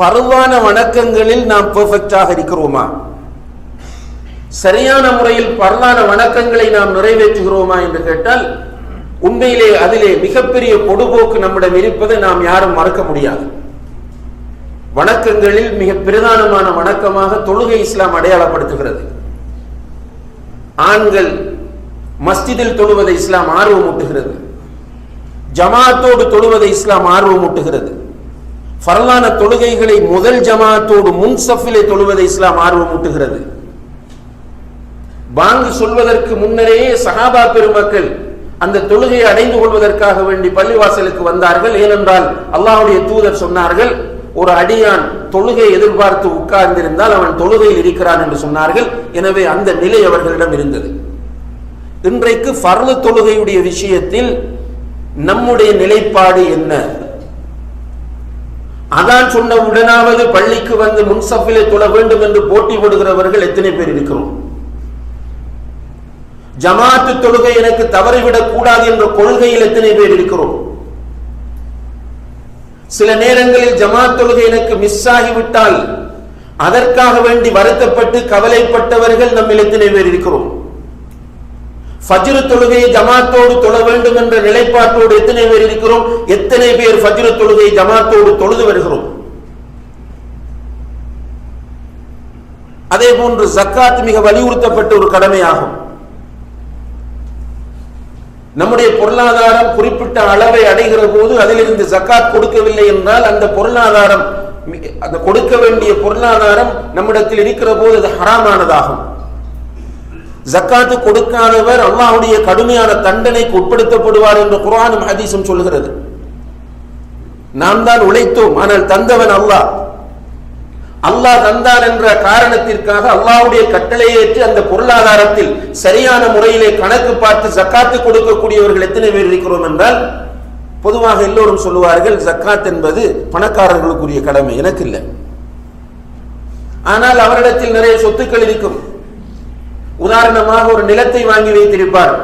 ஃபர்வான வணக்கங்களில் நாம் பெர்ஃபெக்டாக இருக்கிறோமா? சரியான முறையில் பரவான வணக்கங்களை நாம் நிறைவேற்றுகிறோமா என்று கேட்டால் உண்மையிலே அதிலே மிகப்பெரிய பொடுபோக்கு நம்மிடம் இருப்பதை நாம் யாரும் மறக்க முடியாது. வணக்கங்களில் மிக பிரதானமான வணக்கமாக தொழுகை இஸ்லாம் அடையாளப்படுத்துகிறது. ஆண்கள் மஸ்ஜிதில் தொழுவதை இஸ்லாம் ஆர்வமூட்டுகிறது. ஜமாத்தோடு தொழுவதை இஸ்லாம் ஆர்வமூட்டுகிறது. ஃபர்லான தொழுகைகளை முதல் ஜமாத்தோடு முன் சஃபிலே தொழுவதை இஸ்லாம் ஆர்வமூட்டுகிறது. பாங்கு சொல்வதற்கு முன்னரே சஹாபா பெருமக்கள் அந்த தொழுகையை அடைந்து கொள்வதற்காக வேண்டி பள்ளிவாசலுக்கு வந்தார்கள். ஏனென்றால் அல்லாஹுடைய தூதர் சொன்னார்கள் ஒரு அடியான் தொழுகை எதிர்பார்த்து உட்கார்ந்திருந்தால் அவன் தொழுகையில் இருக்கிறான் என்று சொன்னார்கள். எனவே அந்த நிலை அவர்களிடம் இருந்தது. இன்றைக்கு ஃபர்து தொழுகையுடைய விஷயத்தில் நம்முடைய நிலைப்பாடு என்ன? அதான் சொன்ன உடனாவது பள்ளிக்கு வந்து முன்சஃபிலே தொழ வேண்டும் என்று போட்டி போடுகிறவர்கள் எத்தனை பேர் இருக்கிறோம்? ஜமாத்து தொழுகை எனக்கு தவறிவிடக் கூடாது என்ற கொள்கையில் எத்தனை பேர் இருக்கிறோம்? சில நேரங்களில் ஜமாத் தொழுகை எனக்கு மிஸ் ஆகிவிட்டால் அதற்காக வேண்டி வருத்தப்பட்டு கவலைப்பட்டவர்கள் நம்மில் எத்தனை பேர் இருக்கிறோம்? ஃபஜ்ரு தொழுகையை ஜமாத்தோடு தொழ வேண்டும் என்ற நிலைப்பாட்டோடு எத்தனை பேர் இருக்கிறோம்? எத்தனை பேர் ஃபஜ்ரு தொழுகையை ஜமாத்தோடு தொழுது வருகிறோம்? அதே போன்று ஜக்காத் மிக வலியுறுத்தப்பட்ட ஒரு கடமையாகும். நம்முடைய பொருளாதாரம் குறிப்பிட்ட அளவை அடைகிற போது அதிலிருந்து ஜக்காத் கொடுக்கவில்லை என்றால் அந்த பொருளாதாரம் அந்த கொடுக்க வேண்டிய பொருளாதாரம் நம்மிடத்தில் இருக்கிற போது அது ஹராமானதாகும். ஜக்காத்து கொடுக்காதவர் அல்லாஹுடைய கடுமையான தண்டனைக்கு உட்படுத்தப்படுவார் என்று குரானும் ஹதீஸும் சொல்லுகிறது. நாம் தான் உழைத்தோம் ஆனால் தந்தவன் அல்லாஹ். அல்லாஹ் தந்தான் என்ற காரணத்திற்காக அல்லாஹுடைய கட்டளையை ஏற்று அந்த பொருளாதாரத்தில் சரியான முறையிலே கணக்கு பார்த்து ஜக்காத்து கொடுக்கக்கூடியவர்கள் எத்தனை பேர் இருக்கிறோம் என்றால் பொதுவாக எல்லோரும் சொல்லுவார்கள் ஜக்காத் என்பது பணக்காரர்களுக்குரிய கடமை எனக்கு இல்லை. ஆனால் அவரிடத்தில் நிறைய சொத்துக்கள் இருக்கும். உதாரணமாக ஒரு நிலத்தை வாங்கி வைத்திருப்பார்.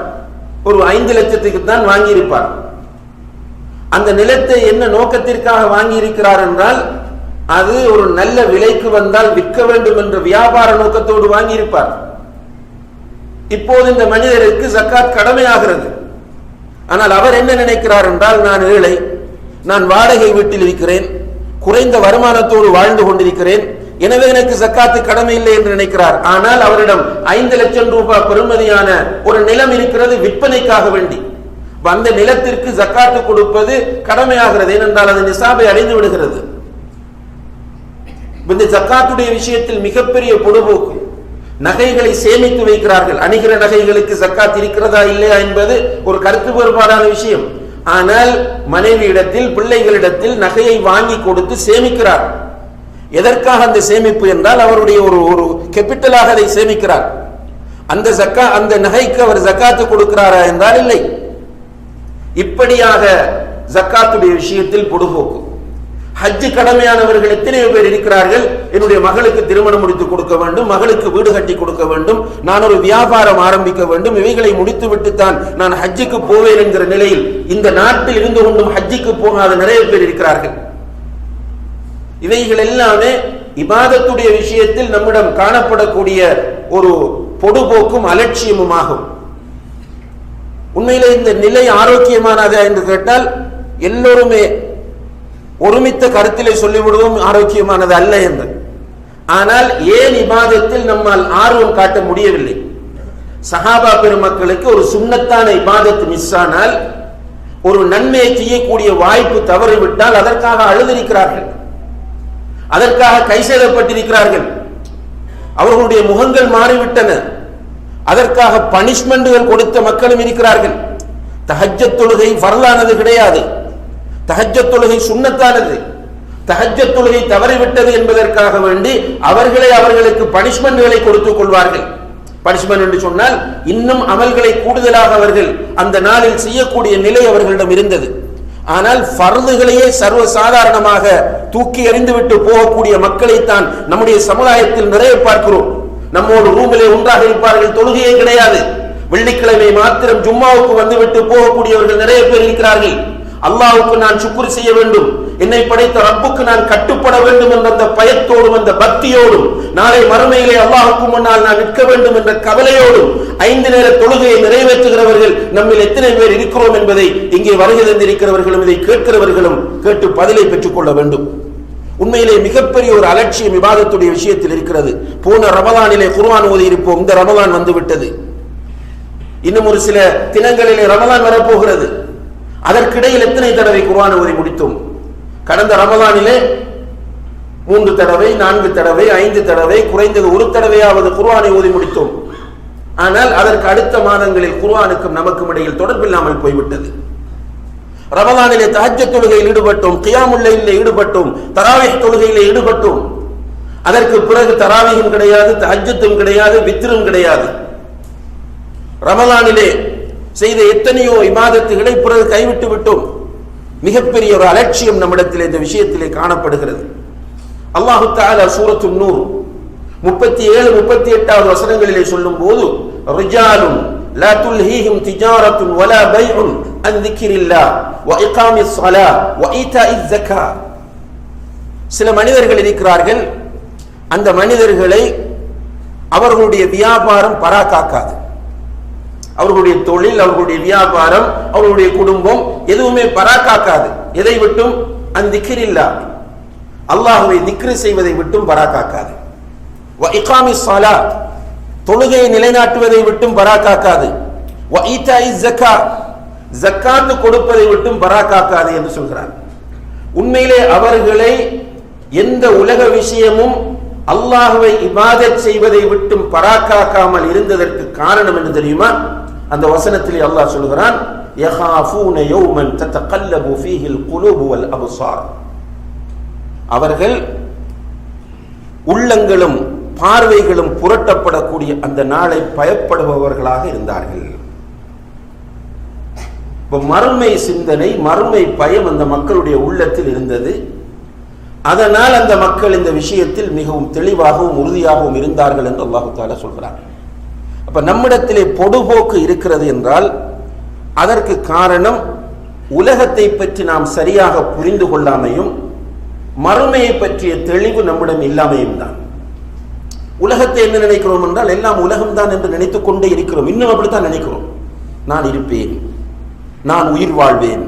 ஒரு ஐந்து லட்சத்துக்கு தான் வாங்கியிருப்பார். அந்த நிலத்தை என்ன நோக்கத்திற்காக வாங்கி இருக்கிறார் என்றால் அது ஒரு நல்ல விலைக்கு வந்தால் விற்க வேண்டும் என்ற வியாபார நோக்கத்தோடு வாங்கியிருப்பார். இப்போது இந்த மனிதருக்கு ஜக்காத் கடமையாகிறது. ஆனால் அவர் என்ன நினைக்கிறார் என்றால் நான் ஏழை நான் வாடகை வீட்டில் இருக்கிறேன் குறைந்த வருமானத்தோடு வாழ்ந்து கொண்டிருக்கிறேன் எனவே எனக்கு ஜக்காத்து கடமை இல்லை என்று நினைக்கிறார். ஆனால் அவரிடம் ஐந்து லட்சம் ரூபாய் பெறுமதியான ஒரு நிலம் இருக்கிறது விற்பனைக்காக வேண்டி. வந்த அந்த நிலத்திற்கு ஜக்காத்து கொடுப்பது கடமையாகிறது. ஏனென்றால் அது நிசாபை அடைந்து விடுகிறது. இந்த ஜக்காத்துடைய விஷயத்தில் மிகப்பெரிய பொழுபோக்கு. நகைகளை சேமித்து வைக்கிறார்கள். அணிகிற நகைகளுக்கு ஜக்காத் இருக்கிறதா இல்லையா என்பது ஒரு கருத்து வேறுபாடான விஷயம். ஆனால் மனைவியிடத்தில் பிள்ளைகளிடத்தில் நகையை வாங்கி கொடுத்து சேமிக்கிறார். எதற்காக அந்த சேமிப்பு என்றால் அவருடைய ஒரு ஒரு கெப்பிட்டலாக அதை சேமிக்கிறார். அந்த ஜக்கா அந்த நகைக்கு அவர் ஜக்காத்து கொடுக்கிறாரா என்றால் இல்லை. இப்படியாக ஜக்காத்துடைய விஷயத்தில் பொடுபோக்கு. ஹஜ்ஜு கடமையானவர்கள் எத்தனையோ பேர் இருக்கிறார்கள். என்னுடைய மகளுக்கு திருமணம் முடித்து கொடுக்க வேண்டும் மகளுக்கு வீடு கட்டி கொடுக்க வேண்டும் நான் ஒரு வியாபாரம் ஆரம்பிக்க வேண்டும் இவைகளை முடித்து விட்டுத்தான் நான் ஹஜ்ஜுக்கு போவேன் என்கிற நிலையில் இந்த நாட்டில் இருந்து கொண்டும் ஹஜ்ஜுக்கு போகாத நிறைய பேர் இருக்கிறார்கள். இவைகள் எல்லாமே இபாதத்துடைய விஷயத்தில் நம்மிடம் காணப்படக்கூடிய ஒரு பொடுபோக்கும் அலட்சியமும் ஆகும் உண்மையில இந்த நிலை ஆரோக்கியமானதா என்று கேட்டால் எல்லோருமே ஒருமித்த கருத்திலே சொல்லிவிடுவோம் ஆரோக்கியமானது அல்ல என்று. ஆனால் ஏன் இபாதத்தில் நம்மால் ஆர்வம் காட்ட முடியவில்லை? சஹாபா பெருமக்களுக்கு ஒரு சுண்ணத்தான இபாதத் மிஸ் ஆனால் ஒரு நன்மையை செய்யக்கூடிய வாய்ப்பு தவறிவிட்டால் அதற்காக அழுதிருக்கிறார்கள் அதற்காக கை செய்தப்பட்டிருக்கிறார்கள் அவர்களுடைய முகங்கள் மாறிவிட்டன. அதற்காக பனிஷ்மெண்ட்டுகள் கொடுத்த மக்களும் இருக்கிறார்கள். தஹஜ்ஜத் தொழுகை வரலானது கிடையாது. தஹஜ்ஜத் தொழுகை சுண்ணத்தானது. தஹஜ்ஜத் தொழுகை தவறிவிட்டது என்பதற்காக வேண்டி அவர்களே அவர்களுக்கு பனிஷ்மெண்ட்களை கொடுத்துக் கொள்வார்கள். பனிஷ்மெண்ட் என்று சொன்னால் இன்னும் அமல்களை கூடுதலாக அவர்கள் அந்த நாளில் செய்யக்கூடிய நிலை அவர்களிடம் இருந்தது. ஆனால் ஃபர்துகளையே சர்வ சாதாரணமாக தூக்கி எறிந்துவிட்டு போகக்கூடிய மக்களைத்தான் நம்முடைய சமுதாயத்தில் நிறைய பார்க்கிறோம். நம்மோடு ரூமிலே ஒன்றாக இருப்பார்கள் தொழுகையே கிடையாது. வெள்ளிக்கிழமை மாத்திரம் ஜும்மாவுக்கு வந்துவிட்டு போகக்கூடியவர்கள் நிறைய பேர் இருக்கிறார்கள். அல்லாவுக்கு நான் சுக்குர் செய்ய வேண்டும். என்னை படைத்த ரப்புக்கு நான் கட்டுப்பட வேண்டும் என்ற அந்த பயத்தோடும் அந்த பக்தியோடும் நாளை மறுமையிலே அல்லாஹுக்கு முன்னால் நான் நிற்க வேண்டும் என்ற கவலையோடும் ஐந்து நேர தொழுகையை நிறைவேற்றுகிறவர்கள் நம்மில் எத்தனை பேர் இருக்கிறோம் என்பதை இங்கே வருகை தந்திருக்கிறவர்களும் இதை கேட்கிறவர்களும் கேட்டு பதிலை பெற்றுக் கொள்ள வேண்டும். உண்மையிலே மிகப்பெரிய ஒரு அலட்சியம் விவாதத்துடைய விஷயத்தில் இருக்கிறது. போன ரமதானிலே குர்ஆன் ஓதி இருப்போம் இந்த ரமதான் வந்துவிட்டது. இன்னும் ஒரு சில தினங்களிலே ரமதான் வரப்போகிறது. அதற்கிடையில் எத்தனை தடவை குருவான ஓதி முடித்தோம்? கடந்த ரமதானிலே மூன்று தடவை நான்கு தடவை ஐந்து தடவை குறைந்தது ஒரு தடவையாவது குர்வானை ஓதி முடித்தோம். ஆனால் அதற்கு அடுத்த மாதங்களில் குர்வானுக்கும் நமக்கும் இடையில் தொடர்பில்லாமல் போய்விட்டது. ரமதானிலே தஹஜ தொழுகையில் ஈடுபட்டோம் கியாமுல்லையிலே ஈடுபட்டோம் தராவிஹ் தொழுகையிலே ஈடுபட்டோம். அதற்கு பிறகு தராவியும் கிடையாது தஹஜத்தும் கிடையாது வித்ரும் கிடையாது. ரமதானிலே செய்த எத்தனையோ இபாதத்துகளை பிறகு கைவிட்டு விட்டோம். மிகப்பெரிய ஒரு அலட்சியம் நம்மிடத்தில் இந்த விஷயத்திலே காணப்படுகிறது அல்லாஹு தாலா சூரத்து நூர் முப்பத்தி ஏழு முப்பத்தி எட்டாவது வசனங்களிலே சொல்லும் போது ரிஜாலும் لا تلهيهم تجارة ولا بيع عن ذكر الله وإقام الصلاة وإيتاء الزكاة சில மனிதர்கள் இருக்கிறார்கள் அந்த மனிதர்களை அவர்களுடைய வியாபாரம் பராக்காக்காது அவர்களுடைய தொழில் அவர்களுடைய வியாபாரம் அவர்களுடைய குடும்பம் எதுவுமே பராக்காக்காது. எதை விட்டும்? அந்திக்கிரில்லா அல்லாஹுவை திக்ரு செய்வதை விட்டும் பராக்காக்காது. வ இகாமி சாலா தொழுகையை நிலைநாட்டுவதை விட்டும் பராக்காக்காது. வ ஈதாஇ ஜக்கா ஜக்காத்து கொடுப்பதை விட்டும் பராக்காக்காது என்று சொல்கிறார். உண்மையிலே அவர்களை எந்த உலக விஷயமும் அல்லாஹுவை இபாதத் செய்வதை விட்டும் பராக்காக்காமல் இருந்ததற்கு காரணம் என்று தெரியுமா? அந்த வசனத்திலே அல்லாஹ் சொல்கிறான் யஹாஃபூன யௌமன் தத்தகல்லபு ஃபீஹில் குலூபு வல் அப்சார் அவர்கள் உள்ளங்களும் பார்வைகளும் புரட்டப்படக்கூடிய அந்த நாளை பயப்படுபவர்களாக இருந்தார்கள். இப்போ மறுமை சிந்தனை மறுமை பயம் அந்த மக்களுடைய உள்ளத்தில் இருந்தது. அதனால் அந்த மக்கள் இந்த விஷயத்தில் மிகவும் தெளிவாகவும் உறுதியாகவும் இருந்தார்கள் என்று அல்லாஹு தாலா சொல்கிறார் அப்ப நம்மிடத்திலே பொடுபோக்கு இருக்கிறது என்றால் அதற்கு காரணம் உலகத்தை பற்றி நாம் சரியாக புரிந்து கொள்ளாமையும் மறுமையை பற்றிய தெளிவு நம்மிடம் இல்லாமையும் தான். உலகத்தை என்ன நினைக்கிறோம் என்றால் எல்லாம் உலகம்தான் என்று நினைத்துக் கொண்டே இருக்கிறோம். இன்னும் அப்படித்தான் நினைக்கிறோம். நான் இருப்பேன். நான் உயிர் வாழ்வேன்.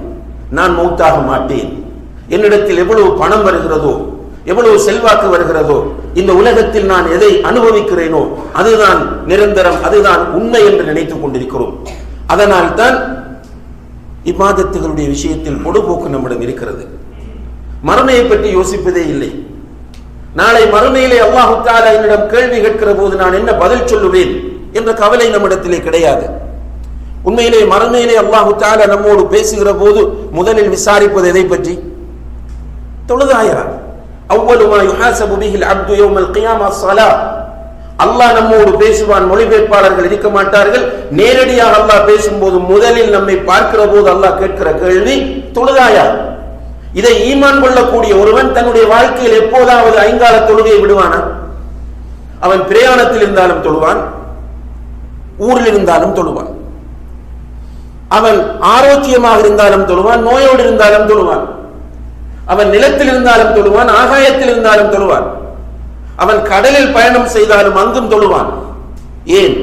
நான் மௌத்தாக மாட்டேன். என்னிடத்தில் எவ்வளவு பணம் வருகிறதோ எவ்வளவு செல்வாக்கு வருகிறதோ இந்த உலகத்தில் நான் எதை அனுபவிக்கிறேனோ அதுதான் நிரந்தரம் அதுதான் உண்மை என்று நினைத்துக் கொண்டிருக்கிறோம். அதனால் தான் இம்மாதத்துகளுடைய விஷயத்தில் பொடுபோக்கு நம்மிடம் இருக்கிறது. மறுமையை பற்றி யோசிப்பதே இல்லை. நாளை மறுமையிலே அல்லாஹு தாலா என்னிடம் கேள்வி கேட்கிற போது நான் என்ன பதில் சொல்லுவேன் என்ற கவலை நம்மிடத்திலே கிடையாது. உண்மையிலே மறுமையிலே அல்லாஹு தாலா நம்மோடு பேசுகிற போது முதலில் விசாரிப்பது எதை பற்றி? தொழுதாயிரம் அவ்வளவு யுஹாசபு பிஹில் அப்து யௌமல் கியாமா ஸலா. அல்லாஹ் நம்மோடு பேசுவான் மொழிபெயர்ப்பாளர்கள் இருக்க மாட்டார்கள். நேரடியாக அல்லாஹ் பேசும்போது முதலில் நம்மை பார்க்கிற போது அல்லாஹ் கேட்கிற கேள்வி தொழுதாயா? இதை ஈமான் கொள்ளக்கூடிய ஒருவன் தன்னுடைய வாழ்க்கையில் எப்போதாவது ஐங்கால தொழுகையை விடுவானா? அவன் பிரயாணத்தில் இருந்தாலும் தொழுவான் ஊரில் இருந்தாலும் தொழுவான். அவன் ஆரோக்கியமாக இருந்தாலும் தொழுவான் நோயோடு இருந்தாலும் தொழுவான். அவன் நிலத்தில் இருந்தாலும் தொழுவான் ஆகாயத்தில் இருந்தாலும் தொழுவான். அவன் கடலில் பயணம் செய்தாலும் அங்கும் தொழுவான். ஏன்?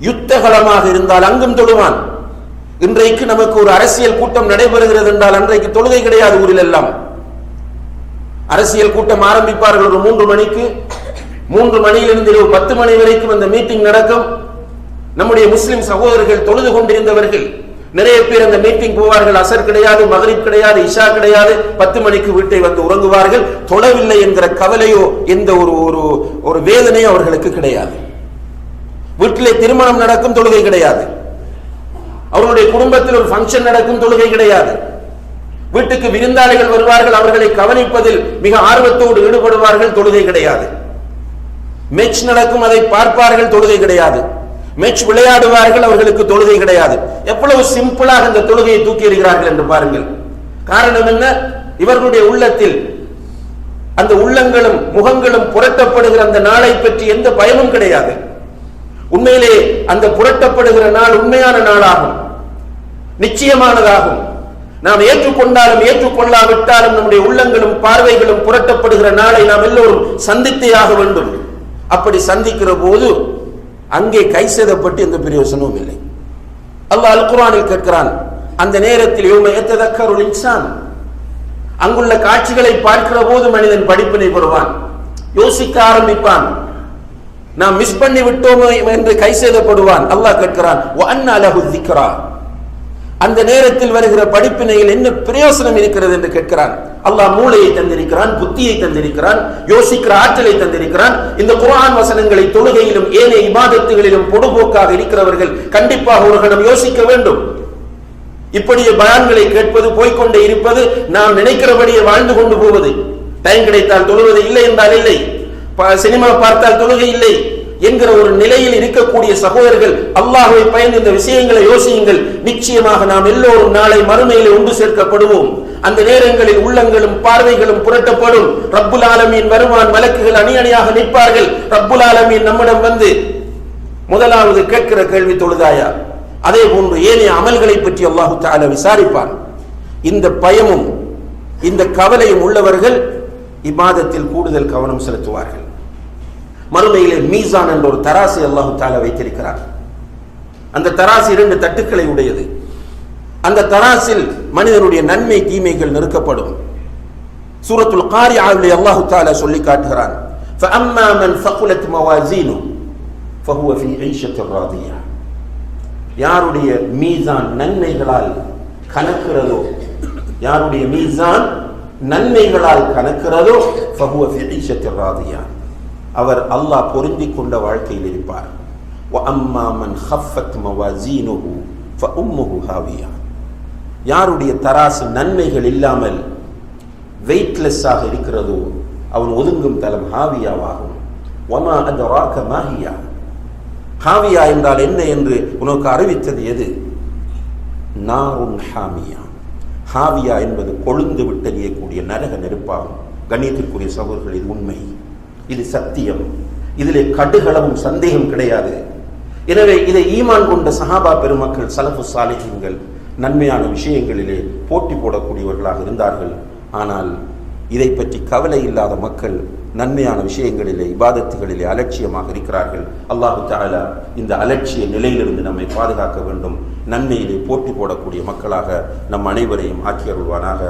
யுத்தகலமாக இருந்தால் அங்கும் தொழுவான். இன்றைக்கு நமக்கு ஒரு அரசியல் கூட்டம் நடைபெறுகிறது என்றால் அன்றைக்கு தொழுகை கிடையாது ஊரில் எல்லாம் அரசியல் கூட்டம் ஆரம்பிப்பார்கள் ஒரு மூன்று மணிக்கு. மூன்று மணியிலிருந்து இரவு பத்து மணி வரைக்கும் அந்த மீட்டிங் நடக்கும். நம்முடைய முஸ்லிம் சகோதரர்கள் தொழுது கொண்டிருந்தவர்கள் நிறைய பேர் அந்த மீட்டிங் போவார்கள் அசர் கிடையாது மகளிர் கிடையாது இஷா கிடையாது. பத்து மணிக்கு வீட்டை வந்து உறங்குவார்கள். தொழவில்லை என்கிற கவலையோ எந்த ஒரு ஒரு ஒரு வேதனையோ அவர்களுக்கு கிடையாது. வீட்டிலே திருமணம் நடக்கும் தொழுகை கிடையாது. அவர்களுடைய குடும்பத்தில் ஒரு ஃபங்க்ஷன் நடக்கும் தொழுகை கிடையாது. வீட்டுக்கு விருந்தாளிகள் வருவார்கள் அவர்களை கவனிப்பதில் மிக ஆர்வத்தோடு ஈடுபடுவார்கள் தொழுகை கிடையாது. மேட்ச் நடக்கும் அதை பார்ப்பார்கள் தொழுகை கிடையாது. மேட்ச் விளையாடுவார்கள் அவர்களுக்கு தொழுகை கிடையாது. எவ்வளவு சிம்பிளாக இந்த தொழுகையை தூக்கி எறிகிறார்கள் என்று பாருங்கள். காரணம் என்ன? இவர்களுடைய உள்ளத்தில் அந்த உள்ளங்களும் முகங்களும் புரட்டப்படுகிற அந்த நாளை பற்றி எந்த பயமும் கிடையாது. உண்மையிலே அந்த புரட்டப்படுகிற நாள் உண்மையான நாளாகும். நிச்சயமானதாகும். நாம் ஏற்றுக்கொண்டாலும் ஏற்றுக்கொள்ளாவிட்டாலும் நம்முடைய உள்ளங்களும் பார்வைகளும் புரட்டப்படுகிற நாளை நாம் எல்லோரும் சந்தித்தே ஆக வேண்டும். அப்படி சந்திக்கிற போது அங்கே கை சேதப்பட்டு எந்த பிரயோசனமும் இல்லை. அல்லாஹ் அல் குரானில் கேட்கிறான் அந்த நேரத்தில் இவங்க எத்ததக்கர் அங்குள்ள காட்சிகளை பார்க்கிற போது மனிதன் படிப்பினை பெறுவான் யோசிக்க ஆரம்பிப்பான். நாம் மிஸ் பண்ணி விட்டோமோ என்று கை சேதப்படுவான். அல்லாஹ் கேட்கிறான் அண்ணா அலஹு அந்த நேரத்தில் வருகிற படிப்பினையில் என்ன பிரயோசனம் இருக்கிறது என்று கேட்கிறான். அல்லாஹ் மூளையை தந்திருக்கிறான் புத்தியை தந்திருக்கிறான் யோசிக்கிற ஆற்றலை தந்திருக்கிறான். இந்த குரான் வசனங்களை தொழுகையிலும் ஏனைய இபாதத்துகளிலும் பொடுபோக்காக இருக்கிறவர்கள் கண்டிப்பாக ஒரு கணம் யோசிக்க வேண்டும். இப்படியே பயான்களை கேட்பது போய்கொண்டே இருப்பது நாம் நினைக்கிறபடியே வாழ்ந்து கொண்டு போவது. டைம் கிடைத்தால் தொழுவது இல்லை என்றால் இல்லை. ப- சினிமா பார்த்தால் தொழுகை இல்லை. என்கிற ஒரு நிலையில் இருக்கக்கூடிய சகோதரர்கள் அல்லாஹுவை பயந்து இந்த விஷயங்களை யோசியுங்கள். நிச்சயமாக நாம் எல்லோரும் நாளை மறுமையிலே ஒன்று சேர்க்கப்படுவோம். அந்த நேரங்களில் உள்ளங்களும் பார்வைகளும் புரட்டப்படும். ரப்புல் ஆலமியின் வருவான் வழக்குகள் அணி அணியாக நிற்பார்கள். ரப்புல் ஆலமியின் நம்மிடம் வந்து முதலாவது கேட்கிற கேள்வி தொழுதாயா? அதே போன்று ஏனைய அமல்களை பற்றி அல்லாஹு தஆலா விசாரிப்பான். இந்த பயமும் இந்த கவலையும் உள்ளவர்கள் இம்மாதத்தில் கூடுதல் கவனம் செலுத்துவார்கள். மறுமையிலே மீசான் என்ற ஒரு தராசை அல்லாஹு தஆலா வைத்திருக்கிறார் அந்த தராசு இரண்டு தட்டுக்களை உடையது அந்த தராசில் மனிதனுடைய நன்மை தீமைகள் நெருக்கப்படும் சூரத்துல் காரியாவிலே அல்லாஹு தஆலா சொல்லி காட்டுகிறான் فأما من ثقلت موازينه فهو في عيشة راضية யாருடைய மீசான் நன்மைகளால் கணக்கிறதோ யாருடைய மீசான் நன்மைகளால் கணக்கிறதோ فهو في عيشة راضية அவர் அல்லாஹ் பொருந்தி கொண்ட வாழ்க்கையில் இருப்பார். அம்மாமன் ஹஃபத் மவாசீனுஹு உம்முஹு ஹாவியா. யாருடைய தராசு நன்மைகள் இல்லாமல் வெயிட்லெஸ்ஸாக இருக்கிறதோ அவன் ஒதுங்கும் தலம் ஹாவியாவாகும். ஒமா அந்த ஹாவியா என்றால் என்ன என்று உனக்கு அறிவித்தது எது? நாரும் ஹாமியா. ஹாவியா என்பது கொழுந்து விட்டெறியக்கூடிய நரக நெருப்பாகும். கண்ணியத்திற்குரிய சகோதரர்கள் இது உண்மை. இது சத்தியம். இதிலே கடுகளவும் சந்தேகம் கிடையாது. எனவே இதை ஈமான் கொண்ட சஹாபா பெருமக்கள் சலஃபு சாலிஹீன்கள் நன்மையான விஷயங்களிலே போட்டி போடக்கூடியவர்களாக இருந்தார்கள். ஆனால் இதை பற்றி கவலை இல்லாத மக்கள் நன்மையான விஷயங்களிலே இபாதத்துகளிலே அலட்சியமாக இருக்கிறார்கள். அல்லாஹு தாலா இந்த அலட்சிய நிலையிலிருந்து நம்மை பாதுகாக்க வேண்டும். நன்மையிலே போட்டி போடக்கூடிய மக்களாக நம் அனைவரையும் ஆக்கியருள்வானாக